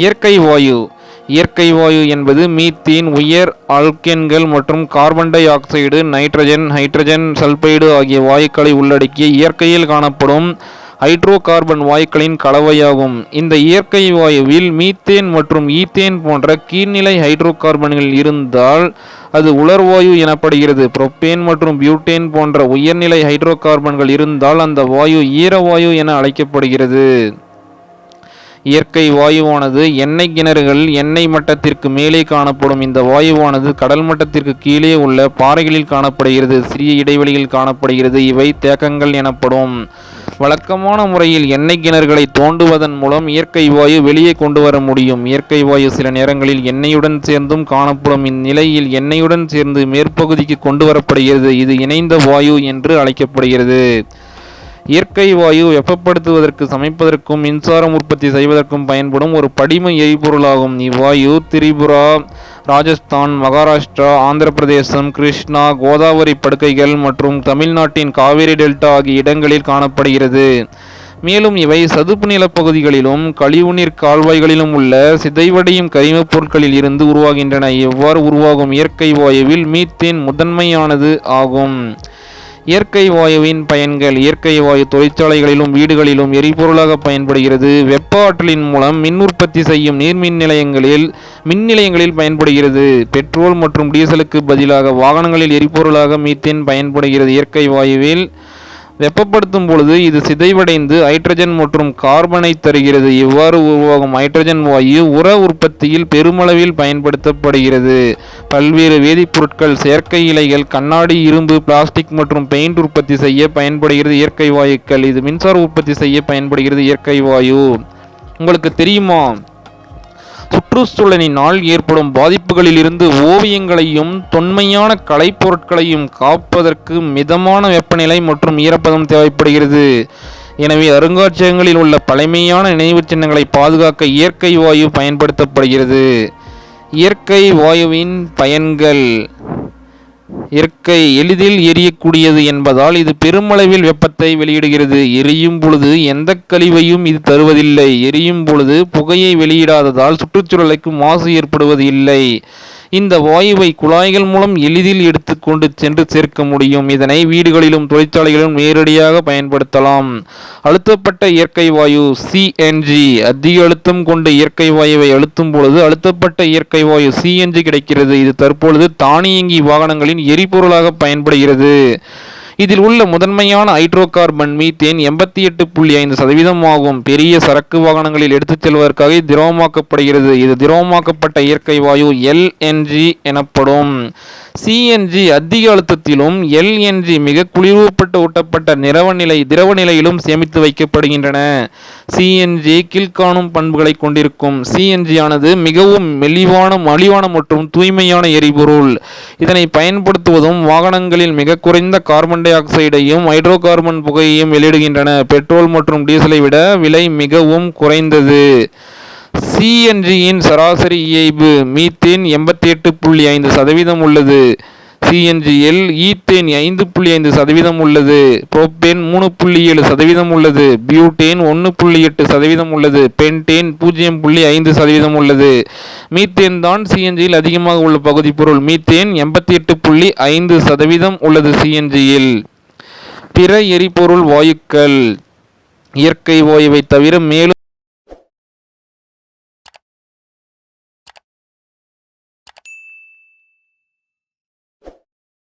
இயற்கை வாயு இயற்கை வாயு என்பது மீத்தேன் உயர் ஆல்கேன்கள் மற்றும் carbon dioxide nitrogen hydrogen sulphide ஆகிய வாயுக்களை உள்ளடக்கிய இயற்கையில் காணப்படும் ஹைட்ரோ கார்பன் வாயுக்களின் கலவையாகும். இந்த இயற்கை வாயுவில் மீத்தேன் மற்றும் ஈத்தேன் போன்ற கீழ்நிலை ஹைட்ரோ கார்பன்கள் இருந்தால் அது உலர்வாயு எனப்படுகிறது. புரோப்பேன் மற்றும் பியூட்டேன் போன்ற உயர்நிலை ஹைட்ரோ கார்பன்கள் இருந்தால் அந்த வாயு ஈரவாயு என அழைக்கப்படுகிறது. இயற்கை வாயுவானது எண்ணெய் கிணறுகள் எண்ணெய் மட்டத்திற்கு மேலே காணப்படும். இந்த வாயுவானது கடல் மட்டத்திற்கு கீழே உள்ள பாறைகளில் காணப்படுகிறது சிறிய இடைவெளியில் காணப்படுகிறது. இவை தேக்கங்கள் எனப்படும். வழக்கமான முறையில் எண்ணெய் கிணறுகளை தோண்டுவதன் மூலம் இயற்கை வாயு வெளியே கொண்டு வர முடியும். இயற்கை வாயு சில நேரங்களில் எண்ணெயுடன் சேர்ந்தும் காணப்படும். இந்நிலையில் எண்ணெயுடன் சேர்ந்து மேற்பகுதிக்கு கொண்டு வரப்படுகிறது. இது இணைந்த வாயு என்று அழைக்கப்படுகிறது. இயற்கை வாயு வெப்பப்படுத்துவதற்கு சமைப்பதற்கும் மின்சாரம் உற்பத்தி செய்வதற்கும் பயன்படும் ஒரு படிம எரிபொருளாகும். இவ்வாயு திரிபுரா ராஜஸ்தான் மகாராஷ்டிரா ஆந்திர பிரதேசம் கிருஷ்ணா கோதாவரி படுக்கைகள் மற்றும் தமிழ்நாட்டின் காவிரி டெல்டா ஆகிய இடங்களில் காணப்படுகிறது. மேலும் இவை சதுப்பு நிலப்பகுதிகளிலும் கழிவுநீர் கால்வாய்களிலும் உள்ள சிதைவடையும் கரிமப் பொருட்களில் இருந்து உருவாகின்றன. இவ்வாறு உருவாகும் இயற்கை வாயுவில் மீத்தேன் முதன்மையானது ஆகும். இயற்கை வாயுவின் பயன்கள் இயற்கை வாயு தொழிற்சாலைகளிலும் வீடுகளிலும் எரிபொருளாக பயன்படுகிறது. வெப்ப ஆற்றலின் மூலம் மின் உற்பத்தி செய்யும் நீர்மின் நிலையங்களில் மின் நிலையங்களில் பயன்படுகிறது. பெட்ரோல் மற்றும் டீசலுக்கு பதிலாக வாகனங்களில் எரிபொருளாக மீத்தேன் பயன்படுகிறது. இயற்கை வாயுவில் வெப்பப்படுத்தும் பொழுது இது சிதைவடைந்து ஹைட்ரஜன் மற்றும் கார்பனை தருகிறது. இவ்வாறு உருவாகும் ஹைட்ரஜன் வாயு உர உற்பத்தியில் பெருமளவில் பயன்படுத்தப்படுகிறது. பல்வேறு வேதிப்பொருட்கள் செயற்கை இலைகள் கண்ணாடி இரும்பு பிளாஸ்டிக் மற்றும் பெயிண்ட் உற்பத்தி செய்ய பயன்படுகிறது இயற்கை வாயுக்கள். இது மின்சார உற்பத்தி செய்ய பயன்படுகிறது இயற்கை வாயு. உங்களுக்கு தெரியுமா? சுற்றுச்சூழலினால் ஏற்படும் பாதிப்புகளிலிருந்து ஓவியங்களையும் தொன்மையான கலைப்பொருட்களையும் காப்பதற்கு மிதமான வெப்பநிலை மற்றும் ஈரப்பதம் தேவைப்படுகிறது. எனவே அருங்காட்சியகங்களில் உள்ள பழமையான நினைவுச் சின்னங்களை பாதுகாக்க இயற்கை வாயு பயன்படுத்தப்படுகிறது. இயற்கை வாயுவின் பயன்கள். இயற்கை எளிதில் எரியக்கூடியது என்பதால் இது பெருமளவில் வெப்பத்தை வெளியிடுகிறது. எரியும் பொழுது எந்த கழிவையும் இது தருவதில்லை. எரியும் பொழுது புகையை வெளியிடாததால் சுற்றுச்சூழலுக்கு மாசு ஏற்படுவது இல்லை இந்த வாயுவை குழாய்கள் மூலம் எளிதில் எடுத்துக்கொண்டு சென்று சேர்க்க முடியும். இதனை வீடுகளிலும் தொழிற்சாலைகளிலும் நேரடியாக பயன்படுத்தலாம். அழுத்தப்பட்ட இயற்கை வாயு சிஎன்ஜி அதிக அழுத்தம் கொண்ட இயற்கை வாயுவை அழுத்தும் பொழுது அழுத்தப்பட்ட இயற்கை வாயு சிஎன்ஜி கிடைக்கிறது. இது தற்பொழுது தானியங்கி வாகனங்களின் எரிபொருளாக பயன்படுகிறது. இதில் உள்ள முதன்மையான ஹைட்ரோ கார்பன் மீத்தேன் எண்பத்தி எட்டு புள்ளி ஐந்து சதவீதம் ஆகும் பெரிய சரக்கு வாகனங்களில் எடுத்துச் செல்வதற்காக திரவமாக்கப்படுகிறது. இது திரவமாக்கப்பட்ட இயற்கை வாயு எல்என்ஜி எனப்படும். சிஎன்ஜி அதிக அழுத்தத்திலும் எல்என்ஜி மிக குளிர்வுப்பட்டு ஊட்டப்பட்ட நிறவநிலை திரவ நிலையிலும் சேமித்து வைக்கப்படுகின்றன. சிஎன்ஜி கீழ்காணும் பண்புகளை கொண்டிருக்கும். சிஎன்ஜி ஆனது மிகவும் மெலிவான மலிவான மற்றும் தூய்மையான எரிபொருள். இதனை பயன்படுத்துவதும் வாகனங்களில் மிக குறைந்த கார்பன் டை ஆக்சைடையும் ஹைட்ரோ கார்பன் புகையையும் வெளியிடுகின்றன. பெட்ரோல் மற்றும் டீசலை விட விலை மிகவும் குறைந்தது. சிஎன்ஜியின் சராசரி இயைபு மீத்தேன் எண்பத்தி எட்டு புள்ளி ஐந்து சதவீதம் உள்ளது. சிஎன்ஜியில் ஈத்தேன் ஐந்து புள்ளி ஐந்து சதவீதம் உள்ளது. புரோப்பேன் மூணு புள்ளி ஏழு சதவீதம் உள்ளது. பியூட்டேன் ஒன்று புள்ளி எட்டு சதவீதம் உள்ளது. பென்டேன் பூஜ்ஜியம் புள்ளி ஐந்து சதவீதம் உள்ளது. மீத்தேன் தான் சிஎன்ஜியில் அதிகமாக உள்ள பகுதி பொருள். மீத்தேன் எண்பத்தி எட்டு புள்ளி ஐந்து சதவீதம் உள்ளது சிஎன்ஜியில் பிற எரிபொருள் வாயுக்கள். இயற்கை வாயுவை தவிர மேலும்